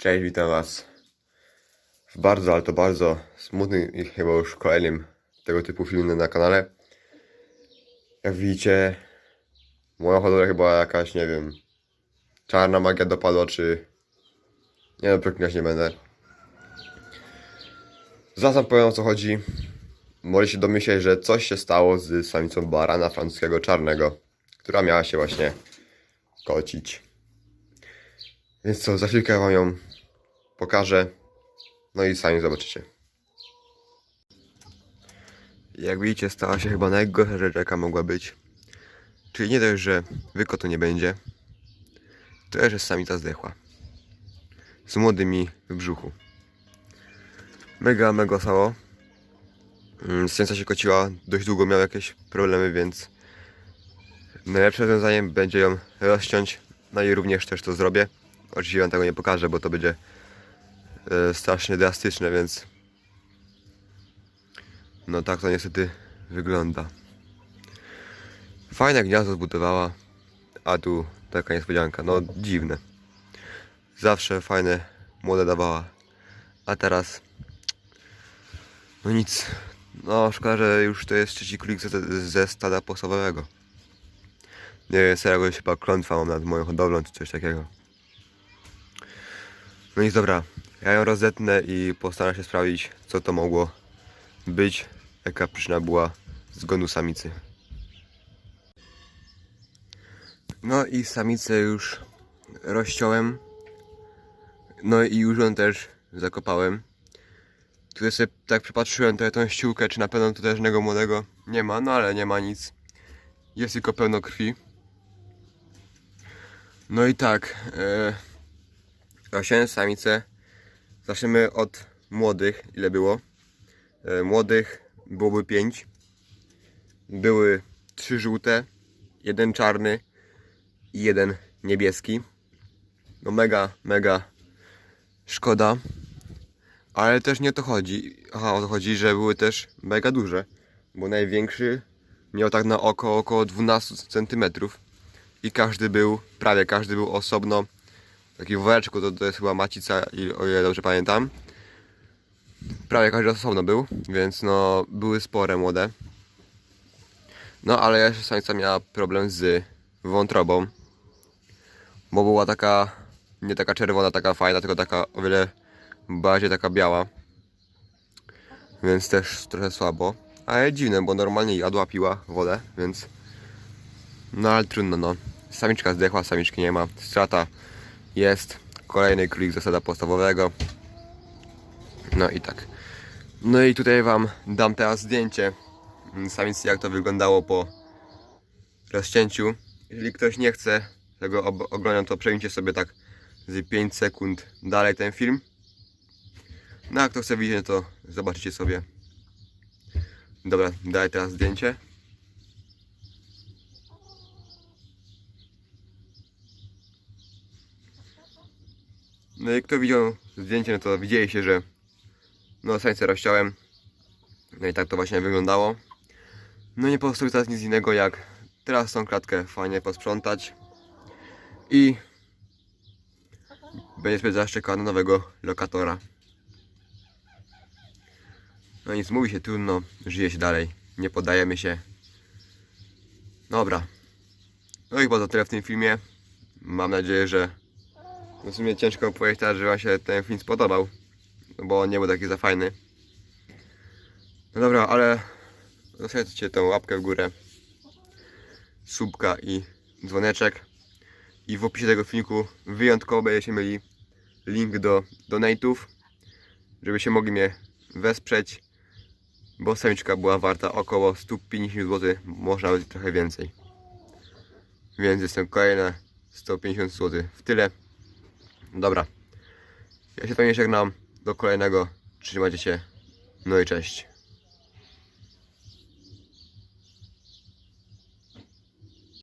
Cześć, witam Was w bardzo, ale to bardzo smutnym i chyba już kolejnym tego typu filmie na kanale. Jak widzicie, moja hodowla chyba jakaś, nie wiem, czarna magia dopadła, czy... Nie no, przeklinać nie będę. Zaraz powiem o co chodzi. Możecie domyśleć, że coś się stało z samicą barana francuskiego czarnego, która miała się właśnie kocić. Więc co, za chwilkę wam ją pokażę. No i sami zobaczycie. Jak widzicie, stała się chyba najgorsza rzecz, jaka mogła być. Czyli nie dość, że wykotu nie będzie, to jeszcze samica zdechła. Z młodymi w brzuchu. Mega, mega sało. Samica się kociła, dość długo miał jakieś problemy, więc najlepszym rozwiązaniem będzie ją rozciąć. No i również też to zrobię. Oczywiście wam tego nie pokażę, bo to będzie strasznie drastyczne, więc no tak to niestety wygląda. Fajne gniazdo zbudowała, a tu taka niespodzianka, no dziwne. Zawsze fajne młode dawała, a teraz no nic. No szkoda, że już to jest trzeci królik ze, ze stada podstawowego. Nie wiem, serio, jakoś chyba klątwa mam nad moją hodowlą czy coś takiego. No nic, dobra. Ja ją rozetnę i postaram się sprawdzić, co to mogło być, jaka przyczyna była zgonu samicy. No i samicę już rozciąłem. No i już ją też zakopałem. Tutaj sobie tak przypatrzyłem trochę tą ściółkę, czy na pewno tutaj żadnego młodego nie ma, no ale nie ma nic. Jest tylko pełno krwi. No i tak, e, Rosiłem samicę. Zaczniemy od młodych. Ile było? E, młodych byłoby 5. Były trzy żółte, jeden czarny i jeden niebieski. No mega, mega szkoda. Ale też nie o to chodzi. Aha, o to chodzi, że były też mega duże. Bo największy miał tak na oko około 12 cm. I każdy był, prawie każdy był osobno taki woreczku, to, to jest chyba macica, i- o ile dobrze pamiętam. Prawie każdy osobno był, więc no były spore młode. No ale jeszcze samica miała problem z wątrobą, bo była taka, nie taka czerwona, taka fajna, tylko taka o wiele bardziej taka biała. Więc też trochę słabo. Ale dziwne, bo normalnie jadła, piła wodę, więc... No ale trudno, no. Samiczka zdechła, samiczki nie ma. Strata jest kolejny królik zasada podstawowego. No i tak. No i tutaj wam dam teraz zdjęcie samicy jak to wyglądało po rozcięciu. Jeżeli ktoś nie chce tego oglądać, to przejmijcie sobie tak z 5 sekund dalej ten film. No a kto chce widzieć, to zobaczycie sobie. Dobra, daj teraz zdjęcie. Kto widział zdjęcie, no to widzieliście, że no samice rozciąłem. No i tak to właśnie wyglądało. No nie pozostaje teraz nic innego jak teraz tą klatkę fajnie posprzątać i będzie sobie zaszczekała na nowego lokatora. No nic, mówi się trudno, żyje się dalej, nie podajemy się. Dobra. No i chyba to tyle w tym filmie. Mam nadzieję, że w sumie ciężko powiedzieć że Wam się ten film spodobał, bo on nie był taki za fajny. No dobra, ale zostawcie tą łapkę w górę, subka i dzwoneczek. I w opisie tego filmiku wyjątkowo będziecie mieli link do donate'ów, żebyście mogli mnie wesprzeć, bo samiczka była warta około 150 zł, może nawet trochę więcej. Więc jestem kolejne 150 zł w tyle. Dobra. Ja się z wami żegnam. Do kolejnego. Trzymajcie się. No i cześć.